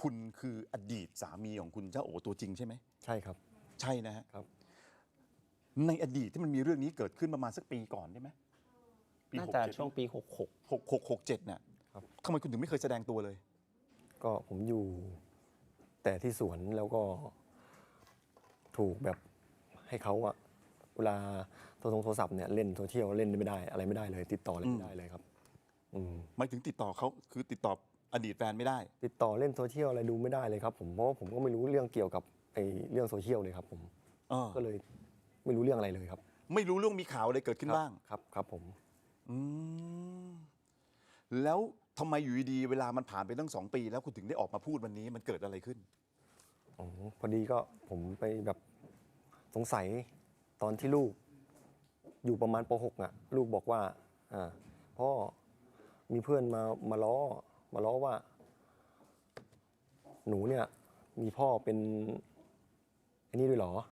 คุณคืออดีตสามีของคุณเจ้าโอตัวจริงใช่ไหมใช่ครับ ใช่นะฮะครับ ในอดีตที่มันมีเรื่องนี้เกิดขึ้นประมาณสักปีก่อนได้ไหมปีน่าหกจะเจ็ดช่วงปี66 หกหกหกเจ็ดน่ะครับ ทำไมคุณถึงไม่เคยแสดงตัวเลย ก็ผมอยู่แต่ที่สวนแล้วก็ถูกแบบให้เขาอะเวลาโทรโทรศัพท์เนี่ยเล่นโซเชียลเล่นไม่ได้อะไรไม่ได้เลย ติดต่ออะไรไม่ได้เลยครับ อืมหมายถึงติดต่อเขาคือติดต่อ อดีตแฟนไม่ได้ ติดต่อเล่นโซเชียลอะไรดูไม่ได้เลยครับผมเพราะว่าผมก็ไม่รู้เรื่องเกี่ยวกับไอ้เรื่องโซเชียลเลยครับผมเออ ก็เลยไม่รู้เรื่องอะไรเลยครับไม่รู้เรื่องมีข่าวอะไรเกิดขึ้นบ้าง ครับครับผม อืมแล้วทำไมอยู่ดีๆเวลามันผ่านไปตั้งสองปี แล้วคุณถึงได้ออกมาพูดวันนี้มันเกิดอะไรขึ้น อ๋อพอดีก็ผมไปแบบสงสัยตอนที่ลูก อยู่ประมาณป .6 อะ ลูกบอกว่าอ่าพ่อมีเพื่อนมามาล้อ มาล้อว่า หนูเนี่ยมีพ่อเป็นไอ้นี่ด้วยเหรอ